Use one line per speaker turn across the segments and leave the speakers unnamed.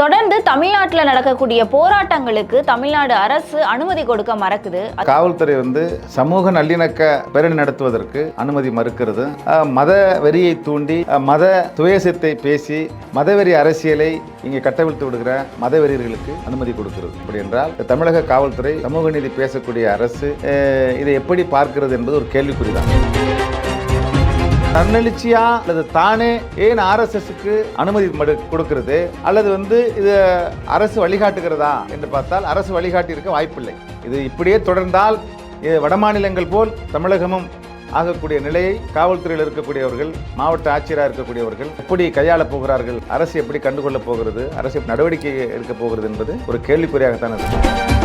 தொடர்ந்து தமிழ்நாட்டில் நடக்கக்கூடிய போராட்டங்களுக்கு தமிழ்நாடு அரசு அனுமதி கொடுக்க மறக்குது.
காவல்துறை வந்து சமூக நல்லிணக்க பேரணி நடத்துவதற்கு அனுமதி மறுக்கிறது. மத வெறியை தூண்டி மத துவேசத்தை பேசி மதவெறி அரசியலை இங்கே கட்டவிழ்த்து விடுகிற மதவெறியர்களுக்கு அனுமதி கொடுக்கிறது. அப்படி என்றால் தமிழக காவல்துறை சமூக நீதி பேசக்கூடிய அரசு இதை எப்படி பார்க்கிறது என்பது ஒரு கேள்விக்குறிதான். தன்னெழுச்சியா அல்லது தானே ஏன் ஆர்எஸ்எஸ்க்கு அனுமதி மடு கொடுக்கிறது? அல்லது வந்து இது அரசு வழிகாட்டுகிறதா என்று பார்த்தால் அரசு வழிகாட்டி இருக்க வாய்ப்பில்லை. இது இப்படியே தொடர்ந்தால் இது வடமாநிலங்கள் போல் தமிழகமும் ஆகக்கூடிய நிலையை காவல்துறையில் இருக்கக்கூடியவர்கள் மாவட்ட ஆட்சியராக இருக்கக்கூடியவர்கள் எப்படி கையாளப் போகிறார்கள்? அரசு எப்படி கண்டுகொள்ளப் போகிறது? அரசு நடவடிக்கை எடுக்கப் போகிறது என்பது ஒரு கேள்விக்குறியாகத்தான் இருக்கு.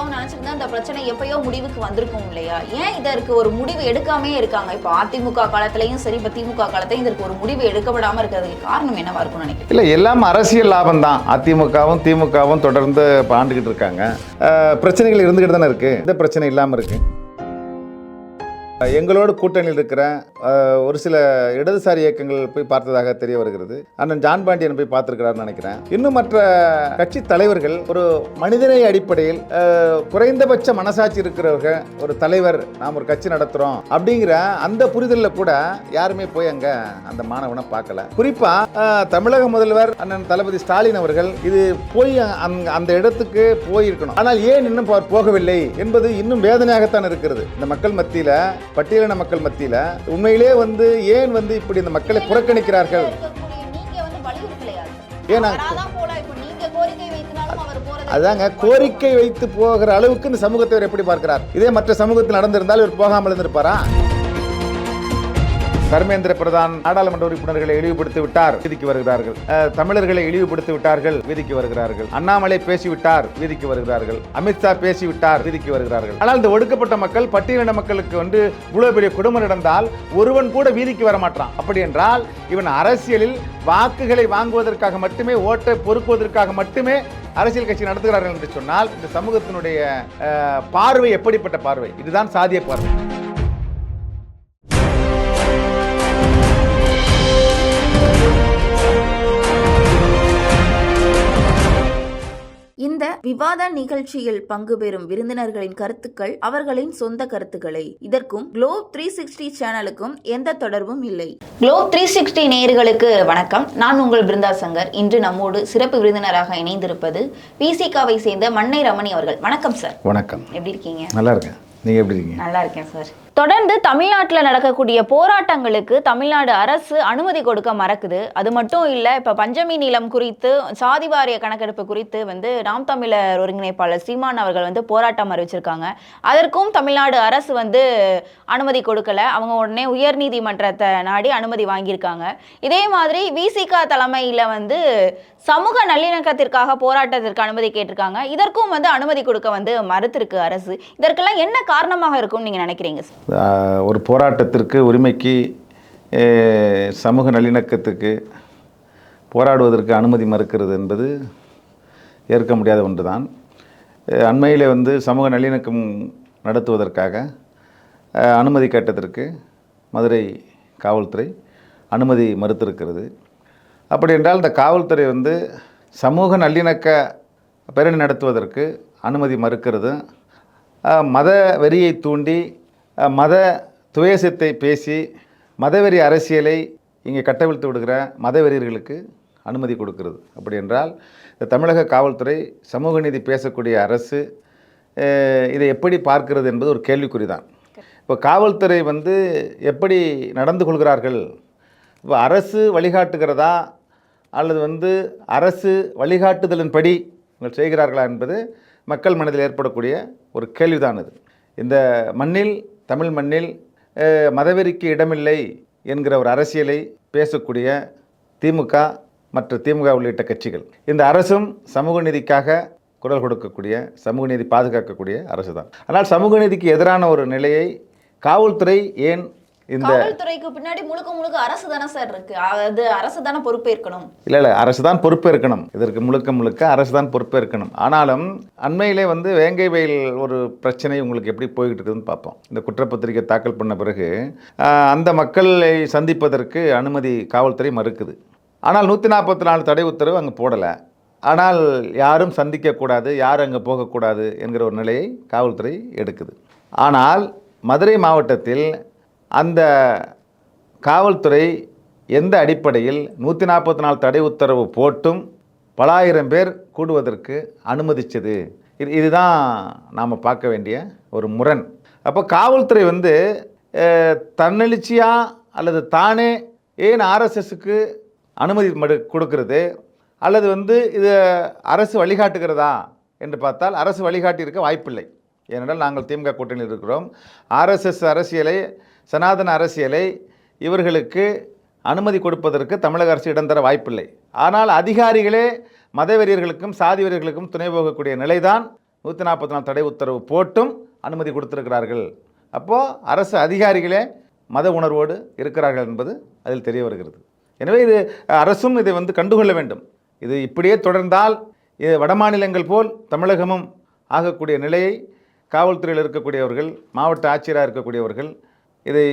திமுகவும் நினைச்சிருந்தா இந்த பிரச்சனை எப்பயோ முடிவுக்கு வந்திருக்கும் இல்லையா? ஏன் இதற்கு ஒரு முடிவு எடுக்காமே இருக்காங்க. இப்போ அதிமுக காலத்திலையும் சரி இப்போ திமுக காலத்திலையும் இதற்கு ஒரு முடிவு எடுக்கப்படாம இருக்கிறதுக்கு காரணம் என்னவா இருக்கும்னு நினைக்கிறேன்
இல்லை எல்லாம் அரசியல் லாபம் தான். அதிமுகவும் திமுகவும் தொடர்ந்து இப்போ ஆண்டுகிட்டு இருக்காங்க பிரச்சனைகள் இருந்துகிட்டு தானே இருக்கு. இந்த பிரச்சனை இல்லாமல் இருக்கு. எங்களோடு கூட்டணியில் இருக்கிறேன் ஒரு சில இடதுசாரி இயக்கங்கள் போய் பார்த்ததாக தெரிய வருகிறது. அண்ணன் ஜான் பாண்டியன் போய் பார்த்துருக்கிறார்னு நினைக்கிறேன். இன்னும் மற்ற கட்சி தலைவர்கள் ஒரு மனிதனை அடிப்படையில் குறைந்தபட்ச மனசாட்சி இருக்கிறவங்க ஒரு தலைவர் நாம் ஒரு கட்சி நடத்துகிறோம் அப்படிங்கிற அந்த புரிதலில் கூட யாருமே போய் அங்கே அந்த மாணவனை பார்க்கல. குறிப்பாக தமிழக முதல்வர் அண்ணன் தளபதி ஸ்டாலின் அவர்கள் இது போய் அந்த இடத்துக்கு போயிருக்கணும். ஆனால் ஏன் இன்னும் அவர் போகவில்லை என்பது இன்னும் வேதனையாகத்தான் இருக்கிறது. இந்த மக்கள் மத்தியில் பட்டியலின மக்கள் மத்தியில உண்மையிலே வந்து ஏன் வந்து இப்படி இந்த மக்களை புறக்கணிக்கிறார்கள்?
இருக்கக்கூடிய நீங்க வந்து வலியுறுத்தலையா
ஏன் நான்
அவராதான் போல இப்போ நீங்க கோரிக்கை வைத்தினாலும் அவர் போறது
அதாங்க கோரிக்கை வைத்து போகிற அளவுக்கு இந்த சமூகத்தை எப்படி பார்க்கிறார்? இதே மற்ற சமூகத்தில் நடந்திருந்தால் இவர் போகாமல் இருந்திருப்பாரா? தர்மேந்திர பிரதான் நாடாளுமன்ற உறுப்பினர்களை இழிவுபடுத்தி விட்டார் விதிக்கு வருகிறார்கள். தமிழர்களை இழிவுபடுத்தி விட்டார்கள் வீதிக்கு வருகிறார்கள். அண்ணாமலை பேசிவிட்டார் வீதிக்கு வருகிறார்கள். அமித்ஷா பேசிவிட்டார் விதிக்கு வருகிறார்கள். ஆனால் இந்த ஒடுக்கப்பட்ட மக்கள் பட்டியலின மக்களுக்கு வந்து இவ்வளவு பெரிய குடும்பம் நடந்தால் ஒருவன் கூட வீதிக்கு வர மாட்டான். அப்படி என்றால் இவன் அரசியலில் வாக்குகளை வாங்குவதற்காக மட்டுமே ஓட்டை பொறுக்குவதற்காக மட்டுமே அரசியல் கட்சி நடத்துகிறார்கள் என்று சொன்னால் இந்த சமூகத்தினுடைய பார்வை எப்படிப்பட்ட பார்வை? இதுதான் சாதிய பார்வை.
விவாத நிகழ்ச்சியில் பங்கு பெறும் விருந்தினர்களின் கருத்துக்கள் அவர்களின் சொந்த கருத்துக்களை. இதற்கும் குளோப் த்ரீ சிக்ஸ்டி சேனலுக்கும் எந்த தொடர்பும் இல்லை. குளோப் த்ரீ சிக்ஸ்டி நேயர்களுக்கு வணக்கம். நான் உங்கள் பிருந்தா சங்கர். இன்று நம்மோடு சிறப்பு விருந்தினராக இணைந்திருப்பது பிசிகாவை சேர்ந்த மன்னை ரமணி அவர்கள். வணக்கம் சார்
வணக்கம்.
எப்படி இருக்கீங்க?
நல்லா இருக்கேன். நீங்கள் எப்படி இருக்கீங்க?
நல்லா இருக்கேன் சார் தொடர்ந்து தமிழ்நாட்டில் நடக்கக்கூடிய போராட்டங்களுக்கு தமிழ்நாடு அரசு அனுமதி கொடுக்க மறக்குது. அது மட்டும் இல்லை இப்போ பஞ்சமி நிலம் குறித்து சாதி வாரிய கணக்கெடுப்பு குறித்து வந்து நாம் தமிழர் ஒருங்கிணைப்பாளர் சீமான் அவர்கள் வந்து போராட்டம் அறிவிச்சிருக்காங்க. அதற்கும் தமிழ்நாடு அரசு வந்து அனுமதி கொடுக்கல. அவங்க உடனே உயர்நீதிமன்றத்தை நாடி அனுமதி வாங்கியிருக்காங்க. இதே மாதிரி விசிகா தலைமையில் வந்து சமூக நல்லிணக்கத்திற்காக போராட்டத்திற்கு அனுமதி கேட்டிருக்காங்க. இதற்கும் வந்து அனுமதி கொடுக்க வந்து மறுத்திருக்கு அரசு. இதற்கெல்லாம் என்ன காரணமாக இருக்கும்னு நீங்கள் நினைக்கிறீங்க சார்?
ஒரு போராட்டத்திற்கு உரிமைக்கு சமூக நல்லிணக்கத்துக்கு போராடுவதற்கு அனுமதி மறுக்கிறது என்பது ஏற்க முடியாத ஒன்று தான் அண்மையில் வந்து சமூக நல்லிணக்கம் நடத்துவதற்காக அனுமதி கேட்டதற்கு மதுரை காவல்துறை அனுமதி மறுத்திருக்கிறது. அப்படி என்றால் இந்த காவல்துறை வந்து சமூக நல்லிணக்க பேரணி நடத்துவதற்கு அனுமதி மறுக்கிறது. மத வெறியை தூண்டி மத துவேசத்தை பேசி மதவெறி அரசியலை இங்கே கட்டவிழ்த்து விடுகிற மதவெறியர்களுக்கு அனுமதி கொடுக்கிறது. அப்படி என்றால் இந்த தமிழக காவல்துறை சமூக நீதி பேசக்கூடிய அரசு இதை எப்படி பார்க்கிறது என்பது ஒரு கேள்விக்குறி தான் இப்போ காவல்துறை வந்து எப்படி நடந்து கொள்கிறார்கள்? இப்போ அரசு வழிகாட்டுகிறதா? அல்லது வந்து அரசு வழிகாட்டுதலின்படி இவர்கள் செய்கிறார்களா என்பது மக்கள் மனதில் ஏற்படக்கூடிய ஒரு கேள்விதான் இது. இந்த மண்ணில் தமிழ் மண்ணில் மதவெறிக்கு இடமில்லை என்கிற ஒரு அரசியலை பேசக்கூடிய திமுக மற்றும் திமுக உள்ளிட்ட கட்சிகள். இந்த அரசும் சமூக நீதிக்காக குரல் கொடுக்கக்கூடிய சமூக நீதி பாதுகாக்கக்கூடிய அரசு தான் ஆனால் சமூக நீதிக்கு எதிரான ஒரு நிலையை காவல்துறை ஏன் இந்த
காவல்துறைக்கு பின்னாடி முழுக்க முழுக்க அரசு தானே சார் இருக்கு. அது அரசு தானே பொறுப்பேற்கணும்.
இல்லை இல்லை அரசு தான் பொறுப்பேற்கணும். இதற்கு முழுக்க முழுக்க அரசு தான் பொறுப்பேற்கணும். ஆனாலும் அண்மையிலே வந்து வேங்கை வயல் ஒரு பிரச்சனை உங்களுக்கு எப்படி போய்கிட்டு இருக்குதுன்னு பார்ப்போம். இந்த குற்றப்பத்திரிக்கை தாக்கல் பண்ண பிறகு அந்த மக்களை சந்திப்பதற்கு அனுமதி காவல்துறை மறுக்குது. ஆனால் நூற்றி நாற்பத்தி நாலு தடை உத்தரவு அங்கே போடலை. ஆனால் யாரும் சந்திக்கக்கூடாது யாரும் அங்கே போகக்கூடாது என்கிற ஒரு நிலையை காவல்துறை எடுக்குது. ஆனால் மதுரை மாவட்டத்தில் அந்த காவல்துறை எந்த அடிப்படையில் நூற்றி நாற்பத்தி நாலு தடை உத்தரவு போட்டும் பலாயிரம் பேர் கூடுவதற்கு அனுமதித்தது இது இதுதான் நாம் பார்க்க வேண்டிய ஒரு முரண். அப்போ காவல்துறை வந்து தன்னெழுச்சியாக அல்லது தானே ஏன் ஆர்எஸ்எஸ்க்கு அனுமதி மடு கொடுக்கறது? அல்லது வந்து இது அரசு வழிகாட்டுகிறதா என்று பார்த்தால் அரசு வழிகாட்டியிருக்க வாய்ப்பில்லை. ஏனென்றால் நாங்கள் திமுக கூட்டணியில் இருக்கிறோம். ஆர்எஸ்எஸ் அரசியலை சனாதன அரசியலை இவர்களுக்கு அனுமதி கொடுப்பதற்கு தமிழக அரசு இடம் தர வாய்ப்பில்லை. ஆனால் அதிகாரிகளே மதவெறியர்களுக்கும் சாதி வெறியர்களுக்கும் துணை போகக்கூடிய நிலைதான் நூற்றி நாற்பத்தி நாலு தடை உத்தரவு போட்டும் அனுமதி கொடுத்திருக்கிறார்கள். அப்போது அரசு அதிகாரிகளே மத உணர்வோடு இருக்கிறார்கள் என்பது அதில் தெரிய வருகிறது. எனவே இது அரசும் இதை வந்து கண்டுகொள்ள வேண்டும். இது இப்படியே தொடர்ந்தால் இது வடமாநிலங்கள் போல் தமிழகமும் ஆகக்கூடிய நிலையை காவல்துறையில் இருக்கக்கூடியவர்கள் மாவட்ட ஆட்சியராக இருக்கக்கூடியவர்கள் இதை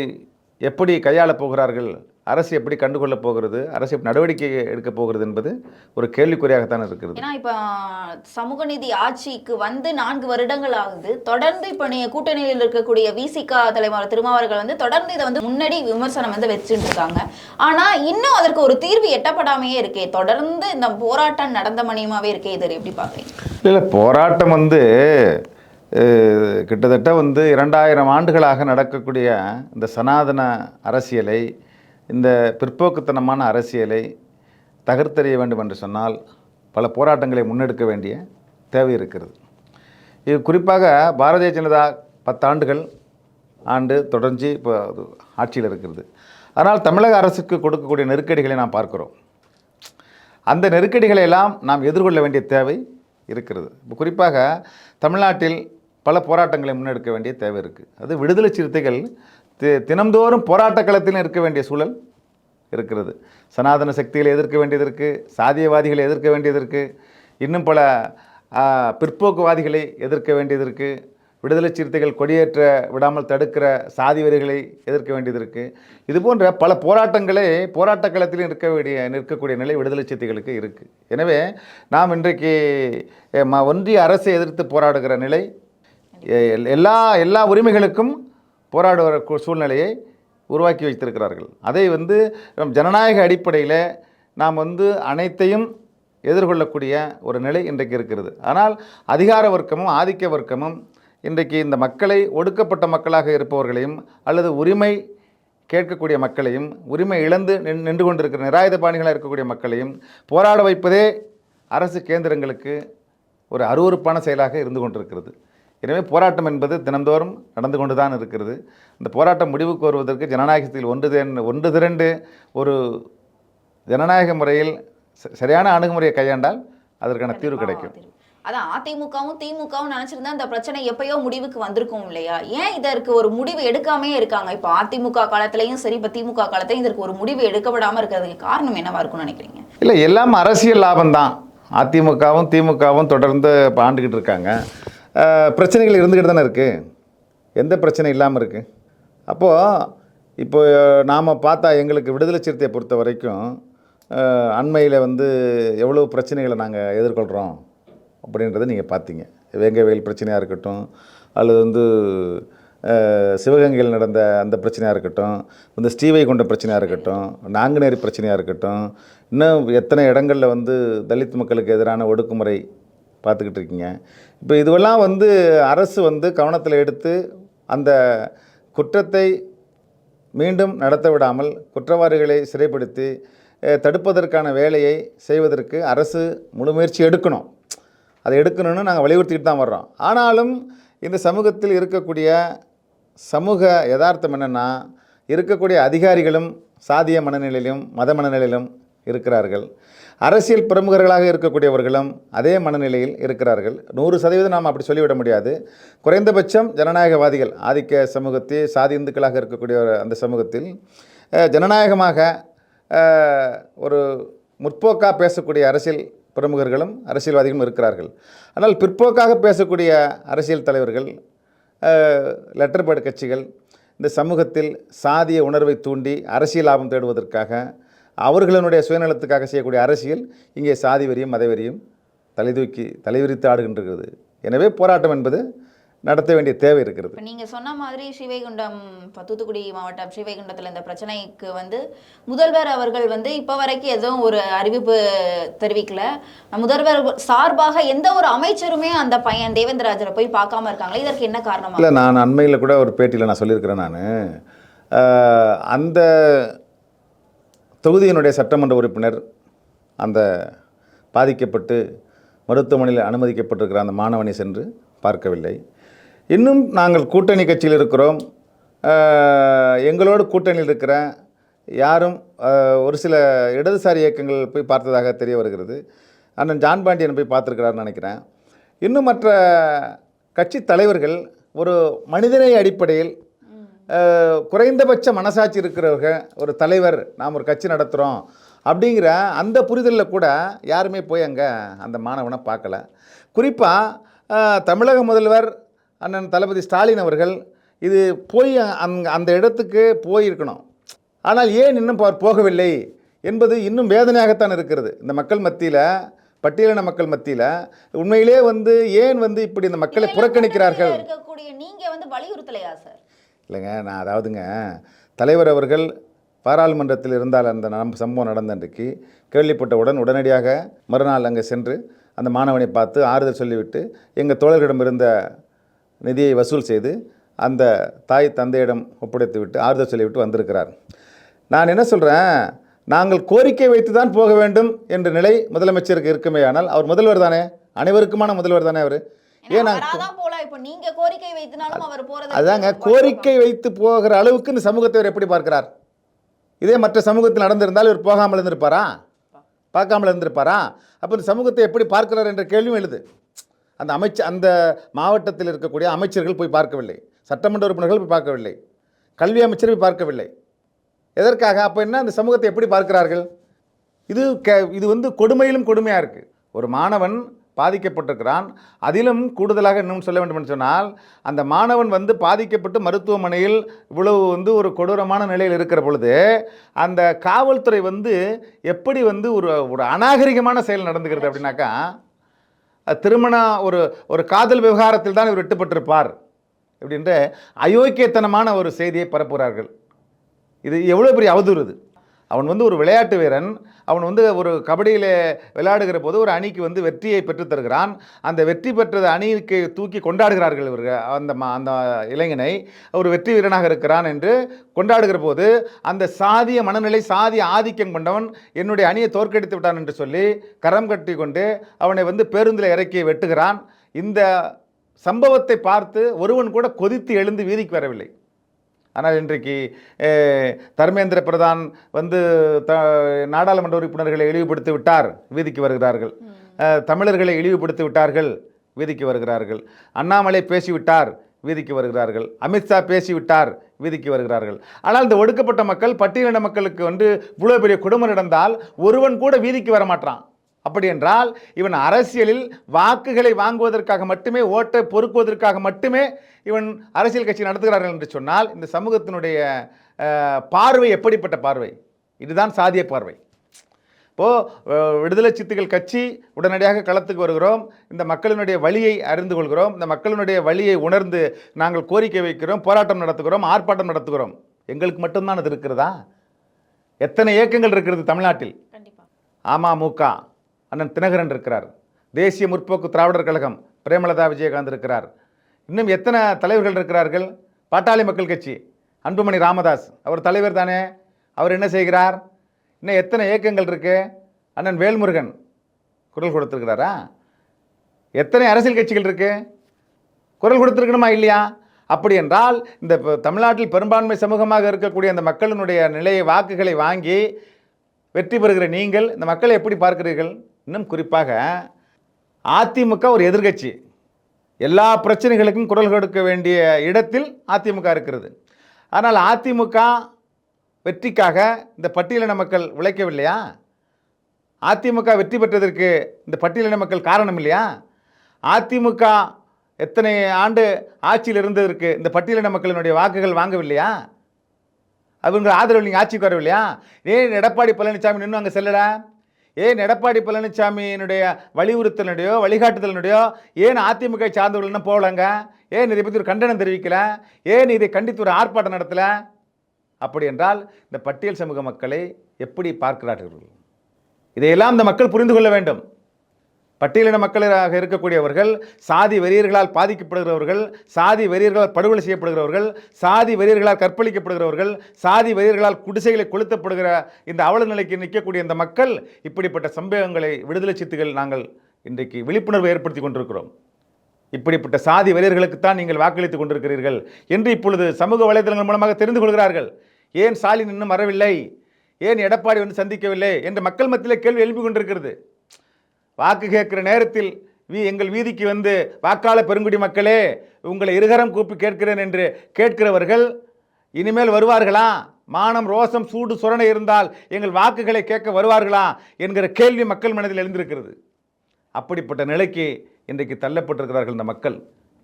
எப்படி கையாளப் போகிறார்கள்? அரசு எப்படி கண்டுகொள்ளப் போகிறது? அரசு எப்படி நடவடிக்கை எடுக்கப் போகிறது என்பது ஒரு கேள்விக்குறியாகத்தான் இருக்கிறது.
ஏன்னா இப்ப சமூக நீதி ஆட்சிக்கு வந்து நான்கு வருடங்கள் ஆகுது. தொடர்ந்து இப்ப நீங்க கூட்டணியில் இருக்கக்கூடிய விசிகா தலைவர் திருமாவர்கள் வந்து தொடர்ந்து இதை வந்து முன்னாடி விமர்சனம் வந்து வச்சுட்டு இருக்காங்க ஆனா இன்னும் அதற்கு ஒரு தீர்வு எட்டப்படாமையே இருக்கே. தொடர்ந்து இந்த போராட்டம் நடந்த மணியமாவே இருக்கே. இதை எப்படி பாக்குறீங்க
இல்லை போராட்டம் வந்து கிட்டத்தட்ட வந்து இரண்டாயிரம் ஆண்டுகளாக நடக்கக்கூடிய இந்த சனாதன அரசியலை இந்த பிற்போக்குத்தனமான அரசியலை தகர்த்தெறிய வேண்டும் என்று சொன்னால் பல போராட்டங்களை முன்னெடுக்க வேண்டிய தேவை இருக்கிறது. இது குறிப்பாக பாரதிய ஜனதா பத்தாண்டுகள் ஆண்டு தொடர்ந்து இப்போ ஆட்சியில் இருக்கிறது. அதனால் தமிழக அரசுக்கு கொடுக்கக்கூடிய நெருக்கடிகளை நாம் பார்க்கிறோம். அந்த நெருக்கடிகளை எல்லாம் நாம் எதிர்கொள்ள வேண்டிய தேவை இருக்கிறது. இப்போ குறிப்பாக தமிழ்நாட்டில் பல போராட்டங்களை முன்னெடுக்க வேண்டிய தேவை இருக்குது அது விடுதலை சிறுத்தைகள் தி தினம்தோறும் போராட்ட களத்தில் இருக்க வேண்டிய சூழல் இருக்கிறது. சனாதன சக்திகளை எதிர்க்க வேண்டியது இருக்குது சாதியவாதிகளை எதிர்க்க வேண்டியது இருக்குது இன்னும் பல பிற்போக்குவாதிகளை எதிர்க்க வேண்டியது இருக்குது விடுதலை சிறுத்தைகள் கொடியேற்ற விடாமல் தடுக்கிற சாதி வரிகளை எதிர்க்க வேண்டியது இருக்குது இது போன்ற பல போராட்டங்களே போராட்ட களத்தில் இருக்க வேண்டிய நிற்கக்கூடிய நிலை விடுதலை சிறுத்தைகளுக்கு இருக்குது எனவே நாம் இன்றைக்கு ம- ஒன்றிய அரசை எதிர்த்து போராடுகிற நிலை எல்லா எல்லா உரிமைகளுக்கும் போராடுவர கு- சூழ்நிலையை உருவாக்கி வைத்திருக்கிறார்கள். அதை வந்து நம் ஜனநாயக அடிப்படையில் நாம் வந்து அனைத்தையும் எதிர்கொள்ளக்கூடிய ஒரு நிலை இன்றைக்கு இருக்கிறது. ஆனால் அதிகார வர்க்கமும் ஆதிக்க வர்க்கமும் இன்றைக்கு இந்த மக்களை ஒடுக்கப்பட்ட மக்களாக இருப்பவர்களையும் அல்லது உரிமை கேட்கக்கூடிய மக்களையும் உரிமை இழந்து நின்- நின்று கொண்டிருக்கிற நிராயுத பாணிகளாக இருக்கக்கூடிய மக்களையும் போராட வைப்பதே அரசு கேந்திரங்களுக்கு ஒரு அருவருப்பான செயலாக இருந்து கொண்டிருக்கிறது. எனவே போராட்டம் என்பது தினந்தோறும் நடந்து கொண்டு தான் இருக்கிறது. இந்த போராட்டம் முடிவுக்கு வருவதற்கு ஜனநாயகத்தில் ஒன்று திரண்டு ஒன்று திரண்டு ஒரு ஜனநாயக முறையில் சரியான அணுகுமுறையை கையாண்டால் அதற்கான தீர்வு கிடைக்கும்.
அதான் அதிமுகவும் திமுகவும் நினைச்சிருந்தா இந்த பிரச்சனை எப்பயோ முடிவுக்கு வந்திருக்கும் இல்லையா? ஏன் இதற்கு ஒரு முடிவு எடுக்காமே இருக்காங்க? இப்போ அதிமுக காலத்திலயும் சரி இப்போ திமுக காலத்திலயும் இதற்கு ஒரு முடிவு எடுக்கப்படாம இருக்கிறதுக்கு காரணம் என்னவா இருக்கும்னு நினைக்கிறீங்க?
இல்லை எல்லாம் அரசியல் லாபம்தான். அதிமுகவும் திமுகவும் தொடர்ந்து இப்போ இருக்காங்க. பிரச்சனைகள் இருந்துக்கிட்டு தானே இருக்குது எந்த பிரச்சனை இல்லாமல் இருக்குது அப்போது இப்போ நாம் பார்த்தா எங்களுக்கு விடுதலை சிறுத்தையை பொறுத்த வரைக்கும் அண்மையில் வந்து எவ்வளோ பிரச்சனைகளை நாங்கள் எதிர்கொள்கிறோம் அப்படின்றத நீங்கள் பார்த்தீங்க. வேங்கை வயல் பிரச்சனையாக இருக்கட்டும் அல்லது வந்து சிவகங்கையில் நடந்த அந்த பிரச்சனையாக இருக்கட்டும் இந்த ஸ்ரீவைகுண்ட பிரச்சனையாக இருக்கட்டும் நாங்குநேரி பிரச்சனையாக இருக்கட்டும் இன்னும் எத்தனை இடங்களில் வந்து தலித் மக்களுக்கு எதிரான ஒடுக்குமுறை பார்த்துக்கிட்டு இருக்கீங்க இப்போ இதுவெல்லாம் வந்து அரசு வந்து கவனத்தில் எடுத்து அந்த குற்றத்தை மீண்டும் நடத்த விடாமல் குற்றவாளிகளை சிறைப்படுத்தி தடுப்பதற்கான வேலையை செய்வதற்கு அரசு முழு முயற்சி எடுக்கணும். அதை எடுக்கணும்னு நாங்கள் வலியுறுத்திக்கிட்டு தான் வர்றோம். ஆனாலும் இந்த சமூகத்தில் இருக்கக்கூடிய சமூக யதார்த்தம் என்னென்னா இருக்கக்கூடிய அதிகாரிகளும் சாதிய மனநிலையிலும் மத மனநிலையிலும் இருக்கிறார்கள். அரசியல் பிரமுகர்களாக இருக்கக்கூடியவர்களும் அதே மனநிலையில் இருக்கிறார்கள். நூறு சதவீதம் நாம் அப்படி சொல்லிவிட முடியாது. குறைந்தபட்சம் ஜனநாயகவாதிகள் ஆதிக்க சமூகத்தில் சாதி இந்துக்களாக இருக்கக்கூடிய ஒரு அந்த சமூகத்தில் ஜனநாயகமாக ஒரு முற்போக்காக பேசக்கூடிய அரசியல் பிரமுகர்களும் அரசியல்வாதிகளும் இருக்கிறார்கள். ஆனால் பிற்போக்காக பேசக்கூடிய அரசியல் தலைவர்கள் லெட்டர் பேட் கட்சிகள் இந்த சமூகத்தில் சாதிய உணர்வை தூண்டி அரசியல் லாபம் தேடுவதற்காக அவர்களுடைய சுயநலத்துக்காக செய்யக்கூடிய அரசியல் இங்கே சாதி வெறியும் மதவெறியும் தலைதூக்கி தலைவிரித்து ஆடுகின்றது எனவே போராட்டம் என்பது நடத்த வேண்டிய தேவை இருக்கிறது.
நீங்கள் சொன்ன மாதிரி ஸ்ரீவைகுண்டம் தூத்துக்குடி மாவட்டம் ஸ்ரீவைகுண்டத்தில் இந்த பிரச்சனைக்கு வந்து முதல்வர் அவர்கள் வந்து இப்போ வரைக்கும் எதுவும் ஒரு அறிவிப்பு தெரிவிக்கல. முதல்வர் சார்பாக எந்த ஒரு அமைச்சருமே அந்த பையன் தேவேந்திரராஜரை போய் பார்க்காம இருக்காங்களே? இதற்கு என்ன காரணமா?
இல்லை நான் அண்மையில் கூட ஒரு பேட்டியில் நான் சொல்லியிருக்கிறேன் நான். அந்த தொகுதியினுடைய சட்டமன்ற உறுப்பினர் அந்த பாதிக்கப்பட்டு மருத்துவமனையில் அனுமதிக்கப்பட்டிருக்கிற அந்த மாணவனை சென்று பார்க்கவில்லை. இன்னும் நாங்கள் கூட்டணி கட்சியில் இருக்கிறோம். எங்களோடு கூட்டணியில் இருக்கிற யாரும் ஒரு சில இடதுசாரி இயக்கங்கள் போய் பார்த்ததாக தெரிய வருகிறது. அண்ணன் ஜான் பாண்டியன் போய் பார்த்துருக்கிறாருன்னு நினைக்கிறேன். இன்னும் மற்ற கட்சி தலைவர்கள் ஒரு மனிதனை அடிப்படையில் குறைந்தபட்ச மனசாட்சி இருக்கிறவங்க ஒரு தலைவர் நாம் ஒரு கட்சி நடத்துகிறோம் அப்படிங்கிற அந்த புரிதலில் கூட யாருமே போய் அங்கே அந்த மாணவனை பார்க்கல. குறிப்பாக தமிழக முதல்வர் அண்ணன் தளபதி ஸ்டாலின் அவர்கள் இது போய் அங்க அந்த இடத்துக்கு போயிருக்கணும். ஆனால் ஏன் இன்னும் போகவில்லை என்பது இன்னும் வேதனையாகத்தான் இருக்கிறது. இந்த மக்கள் மத்தியில் பட்டியலின மக்கள் மத்தியில் உண்மையிலே வந்து ஏன் வந்து இப்படி இந்த மக்களை புறக்கணிக்கிறார்கள்?
கூட்டணியில இருக்கக்கூடிய நீங்க வந்து வலியுறுத்தலையா சார்?
இல்லைங்க நான் அதாவதுங்க தலைவர் அவர்கள் பாராளுமன்றத்தில் இருந்தால் அந்த நம் சம்பவம் நடந்த அன்றைக்கு கேள்விப்பட்டவுடன் உடனடியாக மறுநாள் அங்கே சென்று அந்த மாணவனை பார்த்து ஆறுதல் சொல்லிவிட்டு எங்கள் தோழர்களிடம் இருந்த நிதியை வசூல் செய்து அந்த தாய் தந்தையிடம் ஒப்படைத்து விட்டு ஆறுதல் சொல்லிவிட்டு வந்திருக்கிறார். நான் என்ன சொல்கிறேன் நாங்கள் கோரிக்கை வைத்து தான் போக வேண்டும் என்ற நிலை முதலமைச்சருக்கு இருக்குமேயானால் அவர் முதல்வர் தானே அனைவருக்குமான முதல்வர் தானே அவர்? அதாங்க கோரிக்கை வைத்து போகிற அளவுக்கு இந்த சமூகத்தை இவர் எப்படி பார்க்கிறார்? இதே மற்ற சமூகத்தில் நடந்திருந்தால் இவர் போகாமல் இருந்திருப்பாரா? பார்க்காமல் இருந்திருப்பாரா? அப்போ இந்த சமூகத்தை எப்படி பார்க்கிறார் என்ற கேள்வியும் எழுது. அந்த அமைச்ச அந்த மாவட்டத்தில் இருக்கக்கூடிய அமைச்சர்கள் போய் பார்க்கவில்லை. சட்டமன்ற உறுப்பினர்கள் போய் பார்க்கவில்லை. கல்வி அமைச்சர் போய் பார்க்கவில்லை. எதற்காக? அப்போ என்ன அந்த சமூகத்தை எப்படி பார்க்கிறார்கள்? இது க இது வந்து கொடுமையிலும் கொடுமையாக இருக்குது ஒரு மாணவன் பாதிக்கப்பட்டிருக்கிறான். அதிலும் கூடுதலாக இன்னும் சொல்ல வேண்டும் என்று சொன்னால் அந்த மாணவன் வந்து பாதிக்கப்பட்டு மருத்துவமனையில் இவ்வளவு வந்து ஒரு கொடூரமான நிலையில் இருக்கிற பொழுது அந்த காவல்துறை வந்து எப்படி வந்து ஒரு ஒரு அநாகரிகமான செயல் நடந்துக்கிறது அப்படின்னாக்கா திருமணம் திருமண ஒரு ஒரு காதல் விவகாரத்தில் தான் இவர் வெட்டுப்பட்டிருப்பார் அப்படின்ற அயோக்கியத்தனமான ஒரு செய்தியை பரப்புகிறார்கள். இது எவ்வளோ பெரிய அவதூறு இது. அவன் வந்து ஒரு விளையாட்டு வீரன். அவன் வந்து ஒரு கபடியில் விளையாடுகிற போது ஒரு அணிக்கு வந்து வெற்றியை பெற்றுத்தருகிறான் அந்த வெற்றி பெற்றது அணிக்கு தூக்கி கொண்டாடுகிறார்கள் இவர்கள் அந்த ம- அந்த இளைஞனை. ஒரு வெற்றி வீரனாக இருக்கிறான் என்று கொண்டாடுகிற போது அந்த சாதிய மனநிலை சாதிய ஆதிக்கம் கொண்டவன் என்னுடைய அணியை தோற்கடித்து விட்டான் என்று சொல்லி கரம் கட்டி கொண்டு அவனை வந்து பேருந்தில் இறக்கி வெட்டுகிறான். இந்த சம்பவத்தை பார்த்து ஒருவன் கூட கொதித்து எழுந்து வீதிக்கு வரவில்லை. ஆனால் இன்றைக்கு தர்மேந்திர பிரதான் வந்து த நாடாளுமன்ற உறுப்பினர்களை இழிவுபடுத்தி விட்டார் வீதிக்கு வருகிறார்கள். தமிழர்களை இழிவுபடுத்தி விட்டார்கள் வீதிக்கு வருகிறார்கள். அண்ணாமலை பேசிவிட்டார் வீதிக்கு வருகிறார்கள். அமித்ஷா பேசிவிட்டார் வீதிக்கு வருகிறார்கள். ஆனால் இந்த ஒடுக்கப்பட்ட மக்கள் பட்டியலின மக்களுக்கு வந்து இவ்வளோ பெரிய குடும்பம் நடந்தால் ஒருவன் கூட வீதிக்கு வர மாட்டான் அப்படி என்றால் இவன் அரசியலில் வாக்குகளை வாங்குவதற்காக மட்டுமே ஓட்டை பொறுக்குவதற்காக மட்டுமே இவன் அரசியல் கட்சி நடத்துகிறார்கள் என்று சொன்னால் இந்த சமூகத்தினுடைய பார்வை எப்படிப்பட்ட பார்வை? இதுதான் சாதிய பார்வை. இப்போது விடுதலை சித்துகள் கட்சி உடனடியாக களத்துக்கு வருகிறோம். இந்த மக்களினுடைய வழியை அறிந்து கொள்கிறோம். இந்த மக்களினுடைய வழியை உணர்ந்து நாங்கள் கோரிக்கை வைக்கிறோம். போராட்டம் நடத்துகிறோம். ஆர்ப்பாட்டம் நடத்துகிறோம். எங்களுக்கு மட்டும்தான் அது இருக்கிறதா? எத்தனை இயக்கங்கள் இருக்கிறது தமிழ்நாட்டில்? அமமுக. அண்ணன் தினகரன் இருக்கிறார். தேசிய முற்போக்கு திராவிடர் கழகம் பிரேமலதா விஜயகாந்த் இருக்கிறார். இன்னும் எத்தனை தலைவர்கள் இருக்கிறார்கள்? பாட்டாளி மக்கள் கட்சி அன்புமணி ராமதாஸ் அவர் தலைவர் தானே. அவர் என்ன செய்கிறார்? இன்னும் எத்தனை இயக்கங்கள் இருக்கு? அண்ணன் வேல்முருகன் குரல் கொடுத்துருக்கிறாரா? எத்தனை அரசியல் கட்சிகள் இருக்கு? குரல் கொடுத்துருக்கணுமா இல்லையா? அப்படி என்றால் இந்த தமிழ்நாட்டில் பெரும்பான்மை சமூகமாக இருக்கக்கூடிய அந்த மக்களினுடைய நிலையை வாக்குகளை வாங்கி வெற்றி பெறுகிற நீங்கள் இந்த மக்களை எப்படி பார்க்கிறீர்கள்? இன்னும் குறிப்பாக அதிமுக ஒரு எதிர்க்கட்சி எல்லா பிரச்சனைகளுக்கும் குரல் கொடுக்க வேண்டிய இடத்தில் அதிமுக இருக்கிறது. ஆனால் அதிமுக வெற்றிக்காக இந்த பட்டியலின மக்கள் உழைக்கவில்லையா? அதிமுக வெற்றி பெற்றதற்கு இந்த பட்டியலின மக்கள் காரணம் இல்லையா? அதிமுக எத்தனை ஆண்டு ஆட்சியில் இருந்ததற்கு இந்த பட்டியலின மக்களினுடைய வாக்குகள் வாங்கவில்லையா? அவங்க ஆதரவு நீங்கள் ஆட்சிக்கு வரவில்லையா? ஏன் எடப்பாடி பழனிசாமி நின்று அங்கே செல்லலை? ஏன் எடப்பாடி பழனிசாமியினுடைய வலியுறுத்தலுடையோ வழிகாட்டுதலினுடையோ ஏன் அதிமுக சார்ந்தவர்கள்னு போகலங்க? ஏன் இதை பற்றி ஒரு கண்டனம் தெரிவிக்கல? ஏன் இதை கண்டித்து ஒரு ஆர்ப்பாட்டம் நடத்தல? அப்படி என்றால் இந்த பட்டியல் சமூக மக்களை எப்படி பார்க்கிறார்கள்? இதையெல்லாம் இந்த மக்கள் புரிந்து கொள்ள வேண்டும். பட்டியலின மக்களாக இருக்கக்கூடியவர்கள் சாதி வெறியர்களால் பாதிக்கப்படுகிறவர்கள் சாதி வெறியர்களால் படுகொலை செய்யப்படுகிறவர்கள் சாதி வெறியர்களால் கற்பழிக்கப்படுகிறவர்கள் சாதி வெறியர்களால் குடிசைகளை கொளுத்தப்படுகிற இந்த அவல நிலைக்கு நிற்கக்கூடிய இந்த மக்கள் இப்படிப்பட்ட சம்பவங்களை விடுதலை சித்துகள் நாங்கள் இன்றைக்கு விழிப்புணர்வு ஏற்படுத்தி கொண்டிருக்கிறோம். இப்படிப்பட்ட சாதி வெறியர்களுக்குத்தான் நீங்கள் வாக்களித்துக் கொண்டிருக்கிறீர்கள் என்று இப்பொழுது சமூக வலைதளங்கள் மூலமாக தெரிந்து கொள்கிறார்கள். ஏன் ஸ்டாலின் இன்னும் வரவில்லை? ஏன் எடப்பாடி வந்து சந்திக்கவில்லை? என்று மக்கள் மத்தியிலே கேள்வி எழுப்பி கொண்டிருக்கிறது. வாக்கு கேட்குற நேரத்தில் வீ எங்கள் வீதிக்கு வந்து வாக்காள பெருங்குடி மக்களே உங்களை இருகரம் கூப்பி கேட்கிறேன் என்று கேட்கிறவர்கள் இனிமேல் வருவார்களா? மானம் ரோசம் சூடு சுரணை இருந்தால் எங்கள் வாக்குகளை கேட்க வருவார்களா? என்கிற கேள்வி மக்கள் மனதில் எழுந்திருக்கிறது. அப்படிப்பட்ட நிலைக்கு இன்றைக்கு தள்ளப்பட்டிருக்கிறார்கள் இந்த மக்கள்.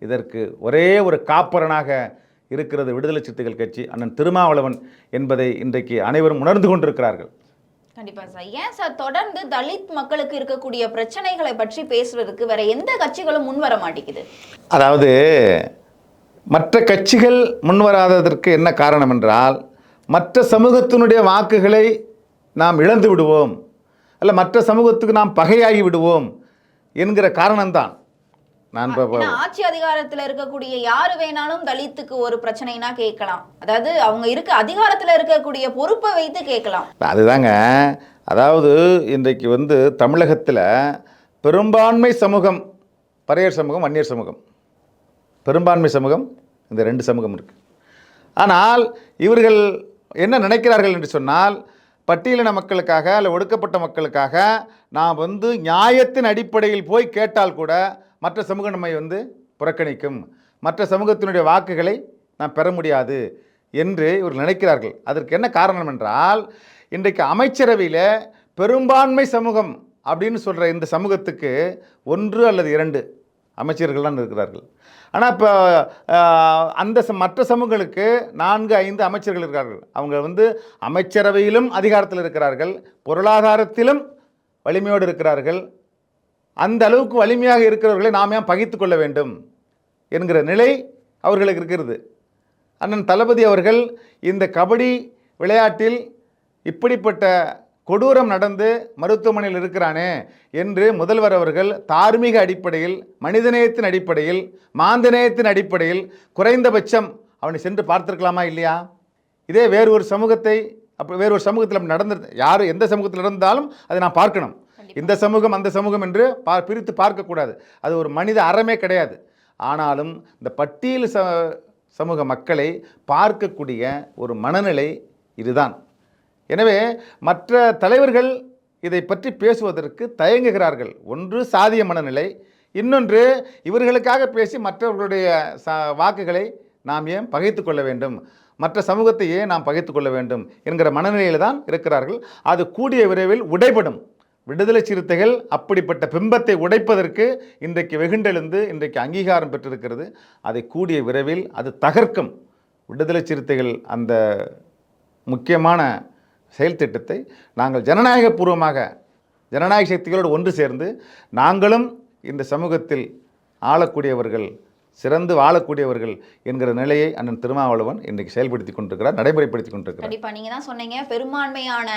இதற்கு ஒரே ஒரு காப்பரனாக இருக்கிறது விடுதலை சிறுத்தைகள் கட்சி அண்ணன் திருமாவளவன் என்பதை இன்றைக்கு அனைவரும் உணர்ந்து கொண்டிருக்கிறார்கள்.
கண்டிப்பா சார். ஏன் சார் தொடர்ந்து தலித் மக்களுக்கு இருக்கக்கூடிய பிரச்சனைகளை பற்றி பேசுறதுக்கு வேற எந்த கட்சிகளும் முன் வர மாட்டேங்குது?
அதாவது மற்ற கட்சிகள் முன்வராததற்கு என்ன காரணம் என்றால் மற்ற சமூகத்தினுடைய வாக்குகளை நாம் இழந்து விடுவோம். அல்ல மற்ற சமூகத்துக்கு நாம் பகையாகி விடுவோம் என்கிற காரணம்தான். நான்
ஆட்சி அதிகாரத்துல இருக்கக்கூடிய யாரு வேணாலும் தலித்துக்கு ஒரு பிரச்சனைனா கேட்கலாம். அதாவது அவங்க இருக்க அதிகாரத்துல இருக்கக்கூடிய பொறுப்பை வைத்து கேட்கலாம்.
அதுதாங்க. அதாவது இன்றைக்கு வந்து தமிழகத்தில் பெரும்பான்மை சமூகம் பறையர் சமூகம் வன்னியர் சமூகம். பெரும்பான்மை சமூகம் இந்த ரெண்டு சமூகம் இருக்குது ஆனால் இவர்கள் என்ன நினைக்கிறார்கள் என்று சொன்னால் பட்டியலின மக்களுக்காக அல்ல ஒடுக்கப்பட்ட மக்களுக்காக நாம் வந்து நியாயத்தின் அடிப்படையில் போய் கேட்டால் கூட மற்ற சமூகம் நம்மை வந்து புறக்கணிக்கும். மற்ற சமூகத்தினுடைய வாக்குகளை நாம் பெற முடியாது என்று இவர்கள் நினைக்கிறார்கள். அதற்கு என்ன காரணம் என்றால் இன்றைக்கு அமைச்சரவையில் பெரும்பான்மை சமூகம் அப்படின்னு சொல்கிற இந்த சமூகத்துக்கு ஒன்று அல்லது இரண்டு அமைச்சர்கள் தான் இருக்கிறார்கள். ஆனால் இப்போ அந்த ச- மற்ற சமூகங்களுக்கு நான்கு ஐந்து அமைச்சர்கள் இருக்கிறார்கள். அவங்க வந்து அமைச்சரவையிலும் அதிகாரத்தில் இருக்கிறார்கள் பொருளாதாரத்திலும் வலிமையோடு இருக்கிறார்கள் அந்த அளவுக்கு வலிமையாக இருக்கிறவர்களை நாம் ஏன் பகித்து கொள்ள வேண்டும் என்கிற நிலை அவர்களுக்கு இருக்கிறது. அண்ணன் தளபதி அவர்கள் இந்த கபடி விளையாட்டில் இப்படிப்பட்ட கொடூரம் நடந்து மருத்துவமனையில் இருக்கிறானே என்று முதல்வர் அவர்கள் தார்மீக அடிப்படையில் மனிதநேயத்தின் அடிப்படையில் மாந்தநேயத்தின் அடிப்படையில் குறைந்தபட்சம் அவனை சென்று பார்த்திருக்கலாமா இல்லையா? இதே வேறு ஒரு சமூகத்தை அப்போ வேறு ஒரு சமூகத்தில் நடந்து யார் எந்த சமூகத்தில் இருந்தாலும் அதை நான் பார்க்கணும். இந்த சமூகம் அந்த சமூகம் என்று பா பிரித்து பார்க்கக்கூடாது. அது ஒரு மனித அறமே கிடையாது. ஆனாலும் இந்த பட்டியல் ச சமூக மக்களை பார்க்கக்கூடிய ஒரு மனநிலை இதுதான். எனவே மற்ற தலைவர்கள் இதை பற்றி பேசுவதற்கு தயங்குகிறார்கள். ஒன்று சாதிய மனநிலை. இன்னொன்று இவர்களுக்காக பேசி மற்றவர்களுடைய ச வாக்குகளை நாம் ஏன் பகைத்து கொள்ள வேண்டும்? மற்ற சமூகத்தை ஏன் நாம் பகைத்து கொள்ள வேண்டும் என்கிற மனநிலையில் தான் இருக்கிறார்கள். அது கூடிய விரைவில் உடைபடும். விடுதலை சிறுத்தைகள் அப்படிப்பட்ட பிம்பத்தை உடைப்பதற்கு இன்றைக்கு வெகுண்டெழுந்து இன்றைக்கு அங்கீகாரம் பெற்றிருக்கிறது. அதை கூடிய விரைவில் அது தகர்க்கும். விடுதலை சிறுத்தைகள் அந்த முக்கியமான செயல் திட்டத்தை நாங்கள் ஜனநாயகபூர்வமாக ஜனநாயக சக்திகளோடு ஒன்று சேர்ந்து நாங்களும் இந்த சமூகத்தில் ஆளக்கூடியவர்கள் சிறந்து வாழக்கூடியவர்கள் என்கிற நிலையை அண்ணன் திருமாவளவன் இன்றைக்கு செயல்படுத்தி கொண்டிருக்கிறார் நடைமுறைப்படுத்தி கொண்டிருக்கிறார்.
கண்டிப்பா நீங்க தான் சொன்னீங்க. பெரும்பான்மையான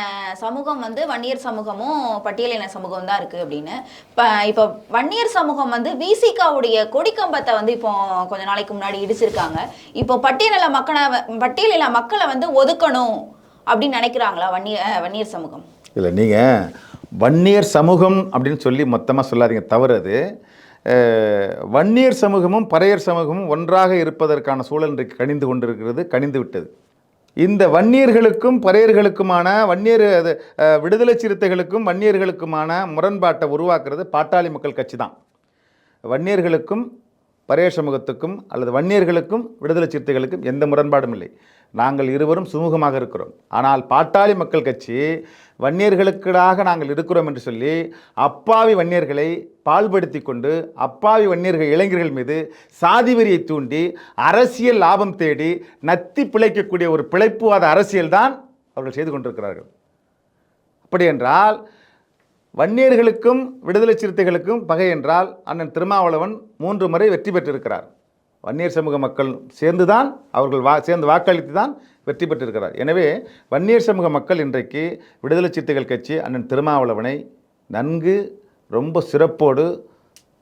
சமூகம் வந்து வன்னியர் சமூகமும் பட்டியலின சமூகம் தான் இருக்கு அப்படின்னு. இப்ப இப்போ வன்னியர் சமூகம் வந்து விசிகாவுடைய கொடிக்கம்பத்தை வந்து இப்போ கொஞ்ச நாளைக்கு முன்னாடி இடிச்சிருக்காங்க. இப்போ பட்டியலின மக்களை பட்டியலின மக்களை வந்து ஒதுக்கணும் அப்படின்னு நினைக்கிறாங்களா வன்னிய வன்னியர் சமூகம்?
இல்லை நீங்கள் வன்னியர் சமூகம் அப்படின்னு சொல்லி மொத்தமாக சொல்லாதீங்க. தவறு அது. வன்னியர் சமூகமும் பறையர் சமூகமும் ஒன்றாக இருப்பதற்கான சூழல் இன்றைக்கு கணிந்து கொண்டிருக்கிறது கணிந்து விட்டது. இந்த வன்னியர்களுக்கும் பறையர்களுக்குமான வன்னியர் அது, விடுதலை சிறுத்தைகளுக்கும் வன்னியர்களுக்குமான முரண்பாட்டை உருவாக்குறது பாட்டாளி மக்கள் கட்சி தான். வன்னியர்களுக்கும் பறையர் சமூகத்துக்கும் அல்லது வன்னியர்களுக்கும் விடுதலை சிறுத்தைகளுக்கும் எந்த முரண்பாடும் இல்லை. நாங்கள் இருவரும் சுமூகமாக இருக்கிறோம். ஆனால் பாட்டாளி மக்கள் கட்சி வன்னியர்களுக்காக நாங்கள் இருக்கிறோம் என்று சொல்லி அப்பாவி வன்னியர்களை பால்படுத்தி கொண்டு அப்பாவி வன்னியர்கள் இளைஞர்கள் மீது சாதி வெறியை தூண்டி அரசியல் லாபம் தேடி நத்தி பிழைக்கக்கூடிய ஒரு பிழைப்புவாத அரசியல்தான் அவர்கள் செய்து கொண்டிருக்கிறார்கள். அப்படி என்றால் வன்னியர்களுக்கும் விடுதலை சிறுத்தைகளுக்கும் பகை என்றால் அண்ணன் திருமாவளவன் மூன்று முறை வெற்றி பெற்றிருக்கிறார். வன்னியர் சமூக மக்கள் சேர்ந்து தான் அவர்கள் வா சேர்ந்து வாக்களித்து தான் வெற்றி பெற்றிருக்கிறார். எனவே வன்னியர் சமூக மக்கள் இன்றைக்கு விடுதலை சிறுத்தைகள் கட்சி அண்ணன் திருமாவளவனை நன்கு ரொம்ப சிறப்போடு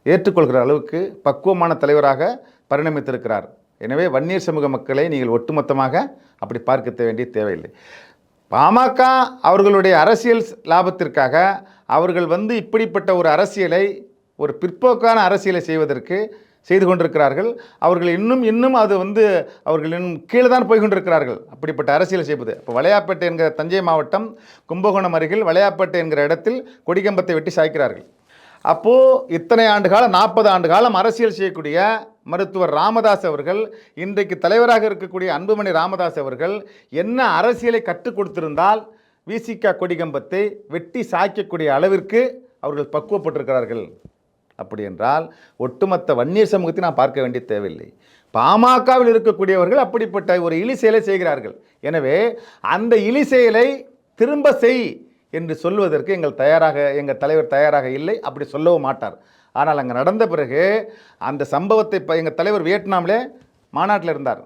ஏற்றுக்கொள்கிற அளவுக்கு பக்குவமான தலைவராக பரிணமித்திருக்கிறார். எனவே வன்னியர் சமூக மக்களை நீங்கள் ஒட்டுமொத்தமாக அப்படி பார்க்க வேண்டிய தேவையில்லை. பாமக அவர்களுடைய அரசியல் லாபத்திற்காக அவர்கள் வந்து இப்படிப்பட்ட ஒரு அரசியலை ஒரு பிற்போக்கான அரசியலை செய்வதற்கு செய்து கொண்டிருக்கிறார்கள். அவர்கள் இன்னும் இன்னும் அது வந்து அவர்கள் இன்னும் கீழே தான் போய் கொண்டிருக்கிறார்கள். அப்படிப்பட்ட அரசியலை செய்வது. இப்போ வளையாப்பேட்டை என்கிற தஞ்சை மாவட்டம் கும்பகோணம் அருகில் வளையாப்பேட்டை என்கிற இடத்தில் கொடிக்கம்பத்தை வெட்டி சாய்க்கிறார்கள். அப்போது இத்தனை ஆண்டு காலம் நாற்பது ஆண்டு காலம் அரசியல் செய்யக்கூடிய மருத்துவர் ராமதாஸ் அவர்கள் இன்றைக்கு தலைவராக இருக்கக்கூடிய அன்புமணி ராமதாஸ் அவர்கள் என்ன அரசியலை கற்றுக் கொடுத்திருந்தால் விசிகா கொடிகம்பத்தை வெட்டி சாய்க்கக்கூடிய அளவிற்கு அவர்கள் பக்குவப்பட்டிருக்கிறார்கள். அப்படி என்றால் ஒட்டுமொத்த வன்னியர் சமூகத்தை நான் பார்க்க வேண்டிய தேவையில்லை. பாமகவில் இருக்கக்கூடியவர்கள் அப்படிப்பட்ட ஒரு இழி செயலை செய்கிறார்கள். எனவே அந்த இழி செயலை திரும்ப செய் என்று சொல்வதற்கு எங்கள் தயாராக எங்கள் தலைவர் தயாராக இல்லை. அப்படி சொல்லவும் மாட்டார். ஆனால் அங்கே நடந்த பிறகு அந்த சம்பவத்தை இப்போ எங்கள் தலைவர் வியட்நாமிலே மாநாட்டில் இருந்தார்.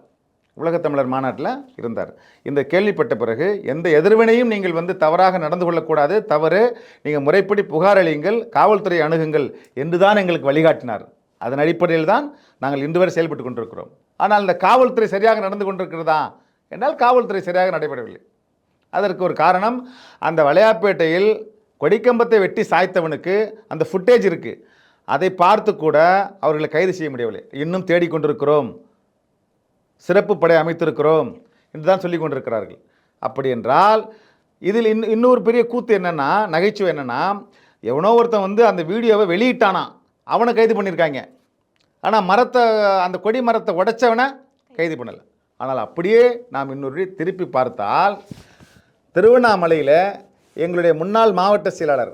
உலகத் தமிழர் மாநாட்டில் இருந்தார். இந்த கேள்விப்பட்ட பிறகு எந்த எதிர்வினையும் நீங்கள் வந்து தவறாக நடந்து கொள்ளக்கூடாது. தவறு. நீங்கள் முறைப்படி புகார் அளியுங்கள். காவல்துறை அணுகுங்கள் என்று தான் எங்களுக்கு வழிகாட்டினார். அதன் அடிப்படையில் தான் நாங்கள் இன்று வரை செயல்பட்டு கொண்டிருக்கிறோம். ஆனால் இந்த காவல்துறை சரியாக நடந்து கொண்டிருக்கிறதா? என்றால் காவல்துறை சரியாக நடைபெறவில்லை. அதற்கு ஒரு காரணம் அந்த வளையாப்பேட்டையில் கொடிக்கம்பத்தை வெட்டி சாய்த்தவனுக்கு அந்த ஃபுட்டேஜ் இருக்குது அதை பார்த்து கூட அவர்களை கைது செய்ய முடியவில்லை. இன்னும் தேடிக்கொண்டிருக்கிறோம் சிறப்பு படை அமைத்திருக்கிறோம் என்று தான் சொல்லி கொண்டிருக்கிறார்கள். அப்படி என்றால் இதில் இன் இன்னொரு பெரிய கூத்து என்னென்னா நகைச்சுவை என்னென்னா எவனோ ஒருத்தன் வந்து அந்த வீடியோவை வெளியிட்டானா அவனை கைது பண்ணியிருக்காங்க. ஆனால் மரத்தை அந்த கொடி மரத்தை உடைச்சவனை கைது பண்ணலை. ஆனால் அப்படியே நாம் இன்னொரு திருப்பி பார்த்தால் திருவண்ணாமலையில் எங்களுடைய முன்னாள் மாவட்ட செயலாளர்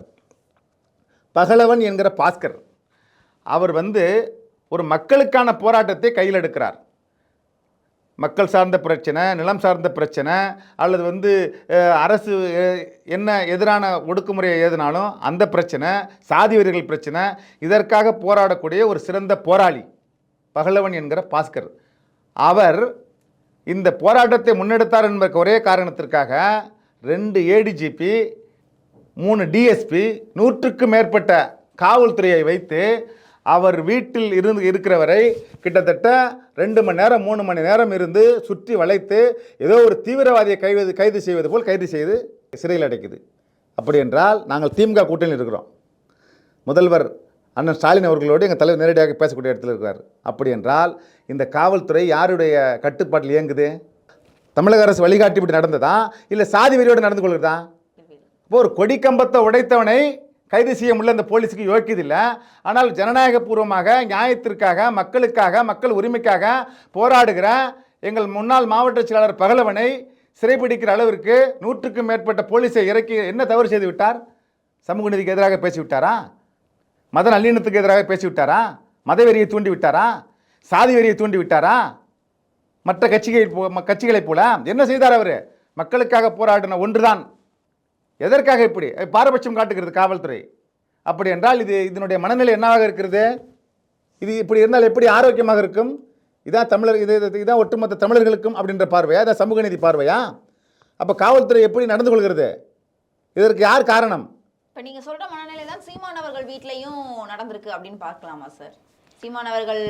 பகலவன் என்கிற பாஸ்கர் அவர் வந்து ஒரு மக்களுக்கான போராட்டத்தை கையில் எடுக்கிறார். மக்கள் சார்ந்த பிரச்சனை நிலம் சார்ந்த பிரச்சனை அல்லது வந்து அரசு என்ன எதிரான ஒடுக்குமுறை ஏதுனாலும் அந்த பிரச்சனை சாதி வெறிகள் பிரச்சனை இதற்காக போராடக்கூடிய ஒரு சிறந்த போராளி பகலவன் என்கிற பாஸ்கர். அவர் இந்த போராட்டத்தை முன்னெடுத்தார் என்பதற்கு ஒரே காரணத்திற்காக ரெண்டு ஏடிஜிபி மூணு டிஎஸ்பி நூற்றுக்கும் மேற்பட்ட காவல்துறையை வைத்து அவர் வீட்டில் இருந்து இருக்கிற வரை கிட்டத்தட்ட ரெண்டு மணி நேரம் மூணு மணி நேரம் இருந்து சுற்றி வளைத்து ஏதோ ஒரு தீவிரவாதியை கைது கைது செய்வது போல் கைது செய்து சிறையில் அடைக்குது. அப்படி என்றால் நாங்கள் திமுக கூட்டணியில் இருக்கிறோம். முதல்வர் அண்ணன் ஸ்டாலின் அவர்களோடு எங்கள் தலைவர் நேரடியாக பேசக்கூடிய இடத்துல இருக்கிறார். அப்படி என்றால் இந்த காவல்துறை யாருடைய கட்டுப்பாட்டில் இயங்குது? தமிழக அரசு வழிகாட்டி இப்படி நடந்ததா? இல்லை சாதி வெறியோடு நடந்து கொள்கிறதா? இப்போ ஒரு கொடி கம்பத்தை உடைத்தவனை கைது செய்ய முடியல அந்த போலீஸுக்கு யோக்கியதில்லை ஆனால் ஜனநாயக பூர்வமாக நியாயத்திற்காக மக்களுக்காக மக்கள் உரிமைக்காக போராடுகிற எங்கள் முன்னாள் மாவட்ட செயலாளர் பகலவனை சிறைபிடிக்கிற அளவிற்கு நூற்றுக்கும் மேற்பட்ட போலீஸை இறக்கி என்ன தவறு செய்து விட்டார்? சமூக நீதிக்கு எதிராக பேசிவிட்டாரா? மத நல்லிணத்துக்கு எதிராக பேசிவிட்டாரா? மதவெறியை தூண்டி விட்டாரா? சாதி வெறியை தூண்டி விட்டாரா? மற்ற கட்சிகள் போ- ம- கட்சிகளைப் போல. என்ன செய்தார் அவர்? மக்களுக்காக போராடின ஒன்றுதான். எதற்காக இப்படி? பாரபட்சம் காட்டுகிறது காவல்துறை. அப்படி என்றால் இது இதனுடைய மனநிலை என்னவாக இருக்கிறது? இது இப்படி இருந்தால் எப்படி ஆரோக்கியமாக இருக்கும்? இதான் தமிழர் இது இது- இதான் ஒட்டுமொத்த தமிழர்களுக்கும் அப்படின்ற பார்வையா? இதான் சமூக நீதி பார்வையா? அப்போ காவல்துறை எப்படி நடந்து கொள்கிறது? இதற்கு யார் காரணம்?
இப்போ நீங்கள் சொல்கிற மனநிலை தான் சீமானவர்கள் அவர்கள் நடந்திருக்கு அப்படின்னு பார்க்கலாமா சார்? சீமான் அவர்கள்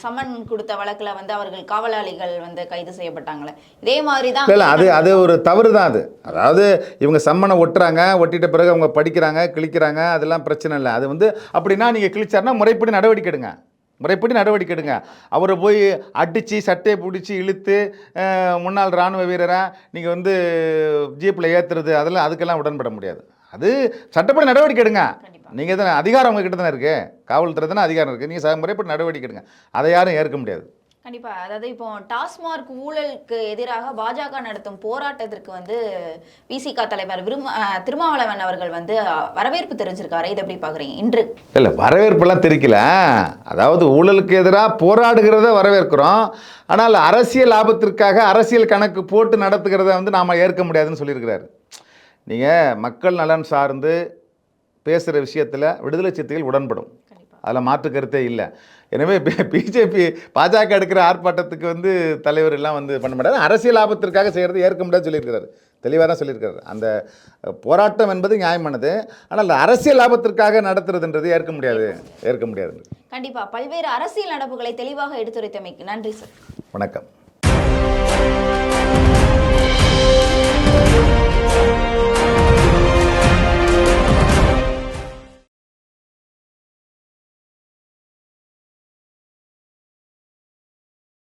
சம்மன் கொடுத்த வழக்குல வந்து அவர்கள் காவலாளிகள் வந்து கைது செய்யப்பட்டாங்களே. இதே மாதிரி தான்
இல்லை அது அது ஒரு தவறு தான் அது. அதாவது இவங்க சம்மனை ஒட்டுறாங்க ஒட்டிட்ட பிறகு அவங்க படிக்கிறாங்க கிழிக்கிறாங்க அதெல்லாம் பிரச்சனை இல்லை. அது வந்து அப்படின்னா நீங்கள் கிழிச்சாருன்னா முறைப்படி நடவடிக்கை எடுங்க. முறைப்படி நடவடிக்கை எடுங்க. அவரை போய் அடித்து சட்டையை பிடிச்சி இழுத்து முன்னாள் இராணுவ வீரரை நீங்கள் வந்து ஜீப்பில் ஏற்றுறது அதெல்லாம் அதுக்கெல்லாம் உடன்பட முடியாது. அது சட்டப்படி நடவடிக்கை எடுங்க. நீங்கள் தானே அதிகாரம் உங்ககிட்ட தானே இருக்குது காவல்துறை தானே அதிகாரம் இருக்குது நீங்கள் முறைப்பட்டு நடவடிக்கை எடுங்க. அதை யாரும் ஏற்க முடியாது.
கண்டிப்பா. அதாவது இப்போ டாஸ்மார்க் ஊழலுக்கு எதிராக பாஜக நடத்தும் போராட்டத்திற்கு வந்து விசிக தலைவர் விரும்ப திருமாவளவன் அவர்கள் வந்து வரவேற்பு தெரிஞ்சிருக்காரு. இதை எப்படி பாக்குறீங்க? இன்று.
இல்லை வரவேற்பெல்லாம் தெரிக்கல. அதாவது ஊழலுக்கு எதிராக போராடுகிறத வரவேற்கிறோம். ஆனால் அரசியல் லாபத்திற்காக அரசியல் கணக்கு போட்டு நடத்துகிறத வந்து நாம் ஏற்க முடியாதுன்னு சொல்லியிருக்கிறாரு. நீங்கள் மக்கள் நலன் சார்ந்து பேசுகிற விஷயத்தில் விடுதலை சிறுத்தைகள் உடன்படும். அதில் மாற்று கருத்தே இல்லை. எனவே பிஜேபி பாஜக எடுக்கிற ஆர்ப்பாட்டத்துக்கு வந்து தலைவர் எல்லாம் வந்து பண்ண மாட்டாரு. அரசியல் லாபத்திற்காக செய்கிறது ஏற்க முடியாது சொல்லியிருக்கிறாரு. தெளிவாக தான் சொல்லியிருக்காரு அந்த போராட்டம் என்பது நியாயமானது. ஆனால் அரசியல் லாபத்திற்காக நடத்துறதுன்றது ஏற்க முடியாது. ஏற்க முடியாது
கண்டிப்பா. பல்வேறு அரசியல் நடப்புகளை தெளிவாக எடுத்துரைத்தமைக்கு நன்றி சார்.
வணக்கம்.